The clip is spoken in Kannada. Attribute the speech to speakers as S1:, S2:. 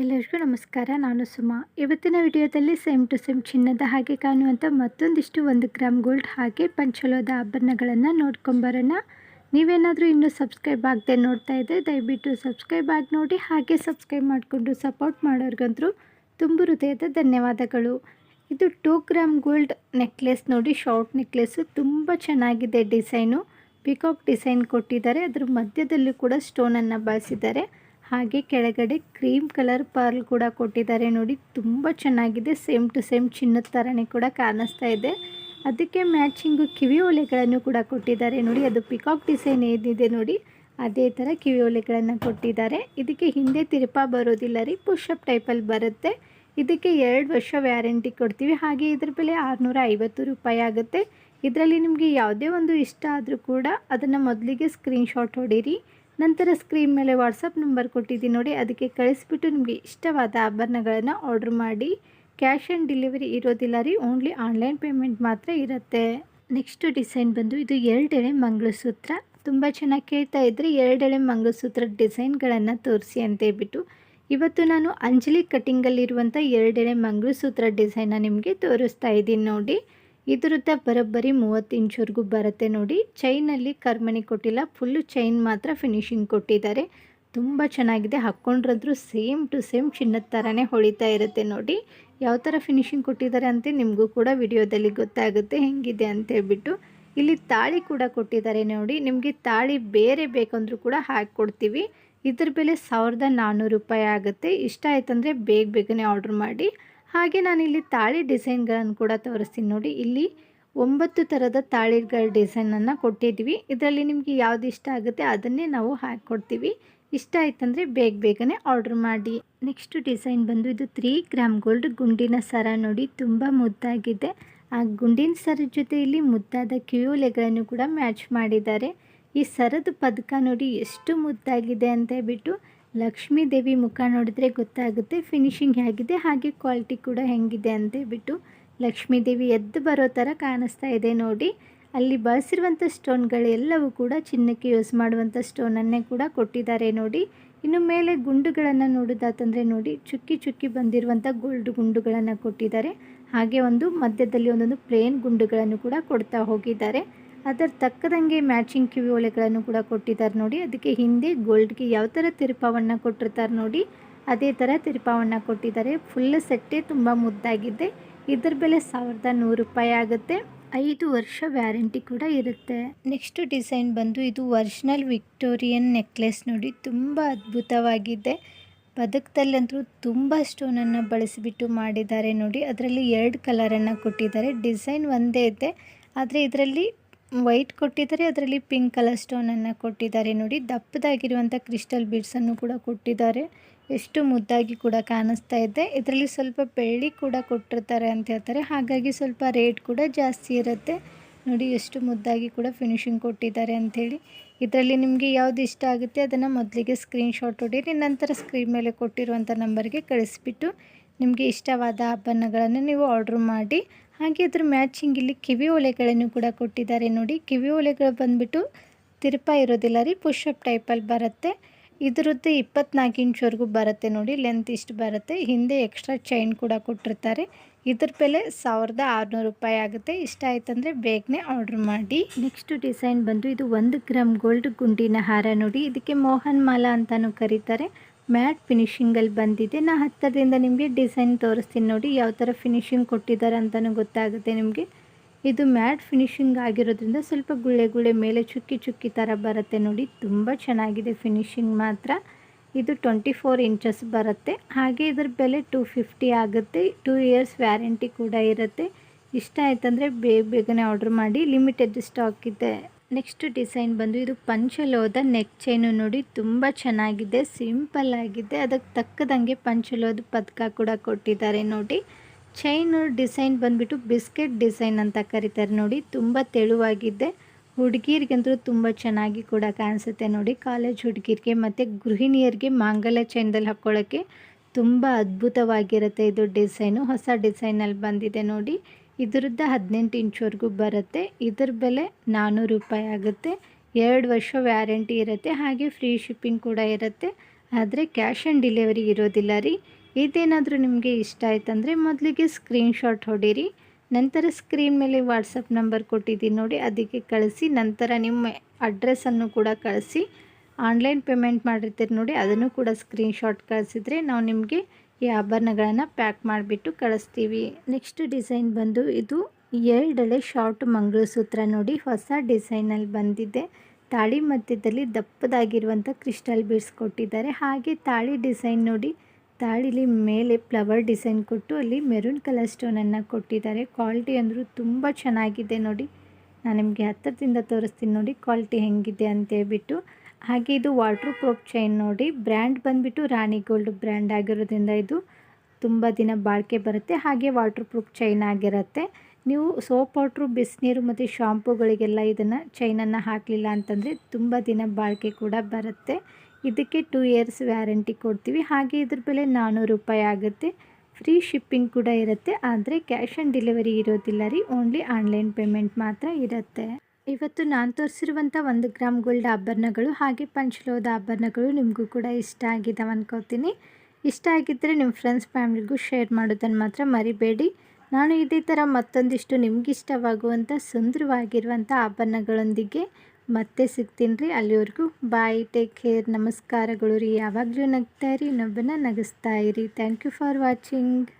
S1: ಎಲ್ಲರಿಗೂ ನಮಸ್ಕಾರ, ನಾನು ಸುಮಾ. ಇವತ್ತಿನ ವಿಡಿಯೋದಲ್ಲಿ ಸೇಮ್ ಟು ಸೇಮ್ ಚಿನ್ನದ ಹಾಗೆ ಕಾಣುವಂಥ ಮತ್ತೊಂದಿಷ್ಟು ಒಂದು ಗ್ರಾಮ್ ಗೋಲ್ಡ್ ಹಾಗೆ ಪಂಚಲೋದ ಆಭರಣಗಳನ್ನು ನೋಡ್ಕೊಂಬರೋಣ. ನೀವೇನಾದರೂ ಇನ್ನೂ ಸಬ್ಸ್ಕ್ರೈಬ್ ಆಗದೆ ನೋಡ್ತಾ ಇದ್ದರೆ ದಯವಿಟ್ಟು ಸಬ್ಸ್ಕ್ರೈಬ್ ಆಗಿ ನೋಡಿ, ಹಾಗೆ ಸಬ್ಸ್ಕ್ರೈಬ್ ಮಾಡಿಕೊಂಡು ಸಪೋರ್ಟ್ ಮಾಡೋರ್ಗಂತರೂ ತುಂಬ ಹೃದಯದ ಧನ್ಯವಾದಗಳು. ಇದು ಟೂ ಗ್ರಾಮ್ ಗೋಲ್ಡ್ ನೆಕ್ಲೆಸ್ ನೋಡಿ, ಶಾರ್ಟ್ ನೆಕ್ಲೆಸ್ಸು ತುಂಬ ಚೆನ್ನಾಗಿದೆ ಡಿಸೈನು. ಪಿಕಾಕ್ ಡಿಸೈನ್ ಕೊಟ್ಟಿದ್ದಾರೆ, ಅದ್ರ ಮಧ್ಯದಲ್ಲೂ ಕೂಡ ಸ್ಟೋನನ್ನು ಬಳಸಿದ್ದಾರೆ. ಹಾಗೆ ಕೆಳಗಡೆ ಕ್ರೀಮ್ ಕಲರ್ ಪರ್ಲ್ ಕೂಡ ಕೊಟ್ಟಿದ್ದಾರೆ ನೋಡಿ, ತುಂಬ ಚೆನ್ನಾಗಿದೆ. ಸೇಮ್ ಟು ಸೇಮ್ ಚಿನ್ನದ ಥರನೇ ಕೂಡ ಕಾಣಿಸ್ತಾ ಇದೆ. ಅದಕ್ಕೆ ಮ್ಯಾಚಿಂಗು ಕಿವಿ ಒಲೆಗಳನ್ನು ಕೂಡ ಕೊಟ್ಟಿದ್ದಾರೆ ನೋಡಿ, ಅದು ಪಿಕಾಕ್ ಡಿಸೈನ್ ಏನಿದೆ ನೋಡಿ, ಅದೇ ಥರ ಕಿವಿ ಒಲೆಗಳನ್ನು ಕೊಟ್ಟಿದ್ದಾರೆ. ಇದಕ್ಕೆ ಹಿಂದೆ ತಿರುಪ ಬರೋದಿಲ್ಲ ರೀ ಪುಷಪ್ ಟೈಪಲ್ಲಿ ಬರುತ್ತೆ. ಇದಕ್ಕೆ ಎರಡು ವರ್ಷ ವ್ಯಾರಂಟಿ ಕೊಡ್ತೀವಿ. ಹಾಗೆ ಇದ್ರ ಬೆಲೆ ಆರುನೂರ ಐವತ್ತು ರೂಪಾಯಿ ಆಗುತ್ತೆ. ಇದರಲ್ಲಿ ನಿಮಗೆ ಯಾವುದೇ ಒಂದು ಇಷ್ಟ ಆದರೂ ಕೂಡ ಅದನ್ನು ಮೊದಲಿಗೆ ಸ್ಕ್ರೀನ್ಶಾಟ್ ಹೊಡೀರಿ. ನಂತರ ಸ್ಕ್ರೀನ್ ಮೇಲೆ ವಾಟ್ಸಪ್ ನಂಬರ್ ಕೊಟ್ಟಿದ್ದೀನಿ ನೋಡಿ, ಅದಕ್ಕೆ ಕಳಿಸ್ಬಿಟ್ಟು ನಿಮಗೆ ಇಷ್ಟವಾದ ಆಭರಣಗಳನ್ನು ಆರ್ಡ್ರ್ ಮಾಡಿ. ಕ್ಯಾಶ್ ಆನ್ ಡೆಲಿವರಿ ಇರೋದಿಲ್ಲ ರೀ ಓನ್ಲಿ ಆನ್ಲೈನ್ ಪೇಮೆಂಟ್ ಮಾತ್ರ ಇರುತ್ತೆ. ನೆಕ್ಸ್ಟ್ ಡಿಸೈನ್ ಬಂದು ಇದು ಎರಡೆಳೆ ಮಂಗಳಸೂತ್ರ. ತುಂಬ ಚೆನ್ನಾಗಿ ಕೇಳ್ತಾ ಇದ್ದರೆ ಎರಡೆಳೆ ಮಂಗಳಸೂತ್ರ ಡಿಸೈನ್ಗಳನ್ನು ತೋರಿಸಿ ಅಂತ ಹೇಳ್ಬಿಟ್ಟು. ಇವತ್ತು ನಾನು ಅಂಜಲಿ ಕಟ್ಟಿಂಗಲ್ಲಿರುವಂಥ ಎರಡೆಳೆ ಮಂಗಳಸೂತ್ರ ಡಿಸೈನ ನಿಮಗೆ ತೋರಿಸ್ತಾ ಇದ್ದೀನಿ ನೋಡಿ. ಇದರದ್ದು ಬರೋಬ್ಬರಿ ಮೂವತ್ತು ಇಂಚ್ವರೆಗೂ ಬರುತ್ತೆ ನೋಡಿ. ಚೈನಲ್ಲಿ ಕರ್ಮಣಿ ಕೊಟ್ಟಿಲ್ಲ. ಫುಲ್ಲು ಚೈನ್ ಮಾತ್ರ ಫಿನಿಶಿಂಗ್ ಕೊಟ್ಟಿದ್ದಾರೆ. ತುಂಬ ಚೆನ್ನಾಗಿದೆ. ಹಾಕ್ಕೊಂಡ್ರಂದ್ರೂ ಸೇಮ್ ಟು ಸೇಮ್ ಚಿನ್ನದ ಥರನೇ ಹೊಳಿತಾ ಇರುತ್ತೆ ನೋಡಿ. ಯಾವ ಥರ ಫಿನಿಶಿಂಗ್ ಕೊಟ್ಟಿದ್ದಾರೆ ಅಂತ ನಿಮಗೂ ಕೂಡ ವಿಡಿಯೋದಲ್ಲಿ ಗೊತ್ತಾಗುತ್ತೆ ಹೆಂಗಿದೆ ಅಂತ ಹೇಳ್ಬಿಟ್ಟು. ಇಲ್ಲಿ ತಾಳಿ ಕೂಡ ಕೊಟ್ಟಿದ್ದಾರೆ ನೋಡಿ. ನಿಮಗೆ ತಾಳಿ ಬೇರೆ ಬೇಕಂದ್ರೂ ಕೂಡ ಹಾಕ್ಕೊಡ್ತೀವಿ. ಇದ್ರ ಬೆಲೆ ಸಾವಿರದ ನಾನ್ನೂರು ರೂಪಾಯಿ ಆಗುತ್ತೆ. ಇಷ್ಟ ಆಯ್ತಂದರೆ ಬೇಗ ಬೇಗನೆ ಆರ್ಡ್ರ್ ಮಾಡಿ. ಹಾಗೆ ನಾನಿಲ್ಲಿ ತಾಳಿ ಡಿಸೈನ್ಗಳನ್ನು ಕೂಡ ತೋರಿಸ್ತೀನಿ ನೋಡಿ. ಇಲ್ಲಿ ಒಂಬತ್ತು ಥರದ ತಾಳಿಗಳ ಡಿಸೈನನ್ನು ಕೊಟ್ಟಿದ್ದೀವಿ. ಇದರಲ್ಲಿ ನಿಮಗೆ ಯಾವ್ದು ಇಷ್ಟ ಆಗುತ್ತೆ ಅದನ್ನೇ ನಾವು ಹಾಕಿಕೊಡ್ತೀವಿ ಇಷ್ಟ ಆಯ್ತಂದರೆ ಬೇಗ ಬೇಗನೆ ಆರ್ಡ್ರ್ ಮಾಡಿ. ನೆಕ್ಸ್ಟ್ ಡಿಸೈನ್ ಬಂದು ಇದು ತ್ರೀ ಗ್ರಾಮ್ ಗೋಲ್ಡ್ ಗುಂಡಿನ ಸರ ನೋಡಿ. ತುಂಬ ಮುದ್ದಾಗಿದೆ. ಆ ಗುಂಡಿನ ಸರ ಜೊತೆ ಇಲ್ಲಿ ಮುದ್ದಾದ ಕಿವಿಯೋಲೆಗಳನ್ನು ಕೂಡ ಮ್ಯಾಚ್ ಮಾಡಿದ್ದಾರೆ. ಈ ಸರದ ಪದಕ ನೋಡಿ ಎಷ್ಟು ಮುದ್ದಾಗಿದೆ ಅಂತ ಹೇಳ್ಬಿಟ್ಟು ಲಕ್ಷ್ಮೀ ದೇವಿ ಮುಖ ನೋಡಿದ್ರೆ ಗೊತ್ತಾಗುತ್ತೆ ಫಿನಿಶಿಂಗ್ ಹೇಗಿದೆ, ಹಾಗೆ ಕ್ವಾಲಿಟಿ ಕೂಡ ಹೆಂಗಿದೆ ಅಂತೇಳ್ಬಿಟ್ಟು ಲಕ್ಷ್ಮೀ ದೇವಿ ಎದ್ದು ಬರೋ ಥರ ಕಾಣಿಸ್ತಾ ಇದೆ ನೋಡಿ. ಅಲ್ಲಿ ಬಳಸಿರುವಂಥ ಸ್ಟೋನ್ಗಳೆಲ್ಲವೂ ಕೂಡ ಚಿನ್ನಕ್ಕೆ ಯೂಸ್ ಮಾಡುವಂಥ ಸ್ಟೋನನ್ನೇ ಕೂಡ ಕೊಟ್ಟಿದ್ದಾರೆ ನೋಡಿ. ಇನ್ನು ಮೇಲೆ ಗುಂಡುಗಳನ್ನು ನೋಡೋದಾತಂದರೆ ನೋಡಿ, ಚುಕ್ಕಿ ಚುಕ್ಕಿ ಬಂದಿರುವಂಥ ಗೋಲ್ಡ್ ಗುಂಡುಗಳನ್ನು ಕೊಟ್ಟಿದ್ದಾರೆ. ಹಾಗೆ ಒಂದು ಮಧ್ಯದಲ್ಲಿ ಒಂದೊಂದು ಪ್ಲೇನ್ ಗುಂಡುಗಳನ್ನು ಕೂಡ ಕೊಡ್ತಾ ಹೋಗಿದ್ದಾರೆ. ಅದರ ತಕ್ಕದಂಗೆ ಮ್ಯಾಚಿಂಗ್ ಕಿವಿ ಒಲೆಗಳನ್ನು ಕೂಡ ಕೊಟ್ಟಿದ್ದಾರೆ ನೋಡಿ. ಅದಕ್ಕೆ ಹಿಂದೆ ಗೋಲ್ಡ್ಗೆ ಯಾವ ಥರ ತಿರುಪವನ್ನು ಕೊಟ್ಟಿರ್ತಾರೆ ನೋಡಿ. ಅದೇ ಥರ ತಿರುಪವನ್ನು ಕೊಟ್ಟಿದ್ದಾರೆ. ಫುಲ್ ಸೆಟ್ಟೇ ತುಂಬ ಮುದ್ದಾಗಿದೆ. ಇದರ ಬೆಲೆ ಸಾವಿರದ ನೂರು ರೂಪಾಯಿ ಆಗುತ್ತೆ. ಐದು ವರ್ಷ ವ್ಯಾರಂಟಿ ಕೂಡ ಇರುತ್ತೆ. ನೆಕ್ಸ್ಟ್ ಡಿಸೈನ್ ಬಂದು ಇದು ಒರಿಜಿನಲ್ ವಿಕ್ಟೋರಿಯನ್ ನೆಕ್ಲೆಸ್ ನೋಡಿ. ತುಂಬ ಅದ್ಭುತವಾಗಿದೆ. ಪದಕದಲ್ಲಂತೂ ತುಂಬ ಸ್ಟೋನನ್ನು ಬಳಸಿಬಿಟ್ಟು ಮಾಡಿದ್ದಾರೆ ನೋಡಿ. ಅದರಲ್ಲಿ ಎರಡು ಕಲರನ್ನು ಕೊಟ್ಟಿದ್ದಾರೆ. ಡಿಸೈನ್ ಒಂದೇ ಇದೆ. ಆದರೆ ಇದರಲ್ಲಿ ವೈಟ್ ಕೊಟ್ಟಿದ್ದಾರೆ, ಅದರಲ್ಲಿ ಪಿಂಕ್ ಕಲರ್ ಸ್ಟೋನನ್ನು ಕೊಟ್ಟಿದ್ದಾರೆ. ನೋಡಿ ದಪ್ಪದಾಗಿರುವಂಥ ಕ್ರಿಸ್ಟಲ್ ಬೀಡ್ಸನ್ನು ಕೂಡ ಕೊಟ್ಟಿದ್ದಾರೆ. ಎಷ್ಟು ಮುದ್ದಾಗಿ ಕೂಡ ಕಾಣಿಸ್ತಾ ಇದೆ. ಇದರಲ್ಲಿ ಸ್ವಲ್ಪ ಬೆಳ್ಳಿ ಕೂಡ ಕೊಟ್ಟಿರ್ತಾರೆ ಅಂತ ಹೇಳ್ತಾರೆ. ಹಾಗಾಗಿ ಸ್ವಲ್ಪ ರೇಟ್ ಕೂಡ ಜಾಸ್ತಿ ಇರುತ್ತೆ. ನೋಡಿ, ಎಷ್ಟು ಮುದ್ದಾಗಿ ಕೂಡ ಫಿನಿಶಿಂಗ್ ಕೊಟ್ಟಿದ್ದಾರೆ ಅಂಥೇಳಿ ಇದರಲ್ಲಿ ನಿಮಗೆ ಯಾವುದು ಇಷ್ಟ ಆಗುತ್ತೆ, ಅದನ್ನು ಮೊದಲಿಗೆ ಸ್ಕ್ರೀನ್ಶಾಟ್ ಹೊಡೀರಿ, ನಂತರ ಸ್ಕ್ರೀನ್ ಮೇಲೆ ಕೊಟ್ಟಿರುವಂಥ ನಂಬರ್ಗೆ ಕಳಿಸ್ಬಿಟ್ಟು ನಿಮಗೆ ಇಷ್ಟವಾದ ಆಭರಣಗಳನ್ನು ನೀವು ಆರ್ಡ್ರ್ ಮಾಡಿ, ಹಾಗೆ ಅದ್ರ ಮ್ಯಾಚಿಂಗ್ ಇಲ್ಲಿ ಕಿವಿ ಓಲೆಗಳನ್ನು ಕೂಡ ಕೊಟ್ಟಿದ್ದಾರೆ ನೋಡಿ. ಕಿವಿ ಓಲೆಗಳು ಬಂದುಬಿಟ್ಟು ತಿರುಪ ಇರೋದಿಲ್ಲ ರೀ ಪುಷಪ್ ಟೈಪಲ್ಲಿ ಬರುತ್ತೆ. ಇದರದ್ದು ಇಪ್ಪತ್ನಾಲ್ಕು ಇಂಚ್ವರೆಗೂ ಬರುತ್ತೆ ನೋಡಿ ಲೆಂತ್ ಇಷ್ಟು ಬರುತ್ತೆ. ಹಿಂದೆ ಎಕ್ಸ್ಟ್ರಾ ಚೈನ್ ಕೂಡ ಕೊಟ್ಟಿರ್ತಾರೆ. ಇದ್ರ ಬೆಲೆ ಸಾವಿರದ ಆರುನೂರು ರೂಪಾಯಿ ಆಗುತ್ತೆ. ಇಷ್ಟ ಆಯ್ತಂದರೆ ಬೇಗನೆ ಆರ್ಡ್ರ್ ಮಾಡಿ. ನೆಕ್ಸ್ಟ್ ಡಿಸೈನ್ ಬಂದು ಇದು ಒಂದು ಗ್ರಾಮ್ ಗೋಲ್ಡ್ ಗುಂಡಿನ ಹಾರ ನೋಡಿ. ಇದಕ್ಕೆ ಮೋಹನ್ ಮಾಲಾ ಅಂತಲೂ ಕರೀತಾರೆ. ಮ್ಯಾಟ್ ಫಿನಿಶಿಂಗಲ್ಲಿ ಬಂದಿದೆ. ನಾ ಹತ್ತರಿಂದ ನಿಮಗೆ ಡಿಸೈನ್ ತೋರಿಸ್ತೀನಿ ನೋಡಿ, ಯಾವ ಥರ ಫಿನಿಶಿಂಗ್ ಕೊಟ್ಟಿದ್ದಾರೆ ಅಂತಲೂ ಗೊತ್ತಾಗುತ್ತೆ ನಿಮಗೆ. ಇದು ಮ್ಯಾಟ್ ಫಿನಿಶಿಂಗ್ ಆಗಿರೋದ್ರಿಂದ ಸ್ವಲ್ಪ ಗುಳ್ಳೆ ಗುಳ್ಳೆ ಮೇಲೆ ಚುಕ್ಕಿ ಚುಕ್ಕಿ ಥರ ಬರುತ್ತೆ ನೋಡಿ, ತುಂಬ ಚೆನ್ನಾಗಿದೆ ಫಿನಿಶಿಂಗ್ ಮಾತ್ರ. ಇದು ಟ್ವೆಂಟಿ ಫೋರ್ ಇಂಚಸ್ ಬರುತ್ತೆ. ಹಾಗೆ ಇದ್ರ ಬೆಲೆ ಟೂ ಫಿಫ್ಟಿ ಆಗುತ್ತೆ. ಟೂ ಇಯರ್ಸ್ ವ್ಯಾರಂಟಿ ಕೂಡ ಇರುತ್ತೆ. ಇಷ್ಟ ಆಯ್ತಂದರೆ ಬೇಗ ಬೇಗನೆ ಆರ್ಡ್ರ್ ಮಾಡಿ ಲಿಮಿಟೆಡ್ ಸ್ಟಾಕ್ ಇದೆ. ನೆಕ್ಸ್ಟ್ ಡಿಸೈನ್ ಬಂದು ಇದು ಪಂಚಲೋದ ನೆಕ್ ಚೈನು ನೋಡಿ, ತುಂಬ ಚೆನ್ನಾಗಿದೆ, ಸಿಂಪಲ್ ಆಗಿದೆ. ಅದಕ್ಕೆ ತಕ್ಕದಂಗೆ ಪಂಚಲೋದ ಪದಕ ಕೂಡ ಕೊಟ್ಟಿದ್ದಾರೆ ನೋಡಿ. ಚೈನು ಡಿಸೈನ್ ಬಂದುಬಿಟ್ಟು ಬಿಸ್ಕೆಟ್ ಡಿಸೈನ್ ಅಂತ ಕರೀತಾರೆ ನೋಡಿ, ತುಂಬ ತೆಳುವಾಗಿದೆ. ಹುಡುಗಿರಿಗಂತೂ ತುಂಬ ಚೆನ್ನಾಗಿ ಕೂಡ ಕಾಣಿಸುತ್ತೆ ನೋಡಿ, ಕಾಲೇಜ್ ಹುಡುಗಿರಿಗೆ ಮತ್ತು ಗೃಹಿಣಿಯರಿಗೆ ಮಾಂಗಲ್ಯ ಚೈನ್ದಲ್ಲಿ ಹಾಕ್ಕೊಳ್ಳೋಕ್ಕೆ ತುಂಬ ಅದ್ಭುತವಾಗಿರುತ್ತೆ ಇದು ಡಿಸೈನು. ಹೊಸ ಡಿಸೈನಲ್ಲಿ ಬಂದಿದೆ ನೋಡಿ. ಇದರದ್ದು ಹದಿನೆಂಟು ಇಂಚ್ವರೆಗೂ ಬರುತ್ತೆ. ಇದ್ರ ಬೆಲೆ ನಾನ್ನೂರು ರೂಪಾಯಿ ಆಗುತ್ತೆ. ಎರಡು ವರ್ಷ ವ್ಯಾರಂಟಿ ಇರುತ್ತೆ. ಹಾಗೆ ಫ್ರೀ ಶಿಪ್ಪಿಂಗ್ ಕೂಡ ಇರುತ್ತೆ. ಆದರೆ ಕ್ಯಾಶ್ ಆನ್ ಡೆಲಿವರಿ ಇರೋದಿಲ್ಲ ರೀ. ಇದೇನಾದರೂ ನಿಮಗೆ ಇಷ್ಟ ಆಯ್ತಂದರೆ ಮೊದಲಿಗೆ ಸ್ಕ್ರೀನ್ಶಾಟ್ ಹೊಡೀರಿ. ನಂತರ ಸ್ಕ್ರೀನ್ ಮೇಲೆ ವಾಟ್ಸಪ್ ನಂಬರ್ ಕೊಟ್ಟಿದ್ದೀನಿ ನೋಡಿ, ಅದಕ್ಕೆ ಕಳಿಸಿ. ನಂತರ ನಿಮ್ಮ ಅಡ್ರೆಸ್ಸನ್ನು ಕೂಡ ಕಳಿಸಿ. ಆನ್ಲೈನ್ ಪೇಮೆಂಟ್ ಮಾಡಿರ್ತೀರಿ ನೋಡಿ, ಅದನ್ನು ಕೂಡ ಸ್ಕ್ರೀನ್ಶಾಟ್ ಕಳಿಸಿದರೆ ನಾವು ನಿಮಗೆ ಈ ಆಭರಣಗಳನ್ನು ಪ್ಯಾಕ್ ಮಾಡಿಬಿಟ್ಟು ಕಳಿಸ್ತೀವಿ. ನೆಕ್ಸ್ಟ್ ಡಿಸೈನ್ ಬಂದು ಇದು ಎರಡೆಳೆ ಶಾರ್ಟ್ ಮಂಗಳಸೂತ್ರ ನೋಡಿ ಹೊಸ ಡಿಸೈನಲ್ಲಿ ಬಂದಿದೆ. ತಾಳಿ ಮಧ್ಯದಲ್ಲಿ ದಪ್ಪದಾಗಿರುವಂಥ ಕ್ರಿಸ್ಟಲ್ ಬೀಡ್ಸ್ ಕೊಟ್ಟಿದ್ದಾರೆ. ಹಾಗೆ ತಾಳಿ ಡಿಸೈನ್ ನೋಡಿ ತಾಳಿಲಿ ಮೇಲೆ ಫ್ಲವರ್ ಡಿಸೈನ್ ಕೊಟ್ಟು ಅಲ್ಲಿ ಮೆರೂನ್ ಕಲರ್ ಸ್ಟೋನನ್ನು ಕೊಟ್ಟಿದ್ದಾರೆ. ಕ್ವಾಲಿಟಿ ಅಂದರೂ ತುಂಬ ಚೆನ್ನಾಗಿದೆ ನೋಡಿ. ನಾನು ನಿಮಗೆ ಹತ್ತಿರದಿಂದ ತೋರಿಸ್ತೀನಿ ನೋಡಿ ಕ್ವಾಲಿಟಿ ಹೆಂಗಿದೆ ಅಂತ ಹೇಳ್ಬಿಟ್ಟು. ಹಾಗೆ ಇದು ವಾಟ್ರ್ ಪ್ರೂಫ್ ಚೈನ್ ನೋಡಿ. ಬ್ರ್ಯಾಂಡ್ ಬಂದುಬಿಟ್ಟು ರಾಣಿ ಗೋಲ್ಡ್ ಬ್ರ್ಯಾಂಡ್ ಆಗಿರೋದ್ರಿಂದ ಇದು ತುಂಬ ದಿನ ಬಾಳಿಕೆ ಬರುತ್ತೆ. ಹಾಗೆ ವಾಟ್ರ್ ಪ್ರೂಫ್ ಚೈನ್ ಆಗಿರುತ್ತೆ. ನೀವು ಸೋಪ್ ವಾಟ್ರು ಬಿಸಿನೀರು ಮತ್ತು ಶಾಂಪುಗಳಿಗೆಲ್ಲ ಇದನ್ನು ಚೈನನ್ನು ಹಾಕಲಿಲ್ಲ ಅಂತಂದರೆ ತುಂಬ ದಿನ ಬಾಳಿಕೆ ಕೂಡ ಬರುತ್ತೆ. ಇದಕ್ಕೆ ಟೂ ಇಯರ್ಸ್ ವ್ಯಾರಂಟಿ ಕೊಡ್ತೀವಿ. ಹಾಗೆ ಇದ್ರ ಬೆಲೆ ನಾನ್ನೂರು ರೂಪಾಯಿ ಆಗುತ್ತೆ. ಫ್ರೀ ಶಿಪ್ಪಿಂಗ್ ಕೂಡ ಇರುತ್ತೆ. ಆದರೆ ಕ್ಯಾಶ್ ಆನ್ ಡೆಲಿವರಿ ಇರೋದಿಲ್ಲ ರೀ. ಓನ್ಲಿ ಆನ್ಲೈನ್ ಪೇಮೆಂಟ್ ಮಾತ್ರ ಇರುತ್ತೆ. ಇವತ್ತು ನಾನು ತೋರಿಸಿರುವಂಥ ಒಂದು ಗ್ರಾಮ್ ಗೋಲ್ಡ್ ಆಭರಣಗಳು ಹಾಗೆ ಪಂಚಲೋದ ಆಭರಣಗಳು ನಿಮಗೂ ಕೂಡ ಇಷ್ಟ ಆಗಿದ್ದಾವೆ ಅನ್ಕೋತೀನಿ. ಇಷ್ಟ ಆಗಿದ್ದರೆ ನಿಮ್ಮ ಫ್ರೆಂಡ್ಸ್ ಫ್ಯಾಮಿಲಿಗೂ ಶೇರ್ ಮಾಡೋದನ್ನು ಮಾತ್ರ ಮರಿಬೇಡಿ. ನಾನು ಇದೇ ಥರ ಮತ್ತೊಂದಿಷ್ಟು ನಿಮಗಿಷ್ಟವಾಗುವಂಥ ಸುಂದರವಾಗಿರುವಂಥ ಆಭರಣಗಳೊಂದಿಗೆ ಮತ್ತೆ ಸಿಗ್ತೀನಿ ರೀ. ಅಲ್ಲಿವರೆಗೂ ಬಾಯ್ ಟೇಕ್ ಕೇರ್ ನಮಸ್ಕಾರಗಳು ರೀ. ಯಾವಾಗಲೂ ನಗ್ತಾ ಇರಿ ಇನ್ನೊಬ್ಬನ ನಗಿಸ್ತಾ ಇರಿ. Thank you for watching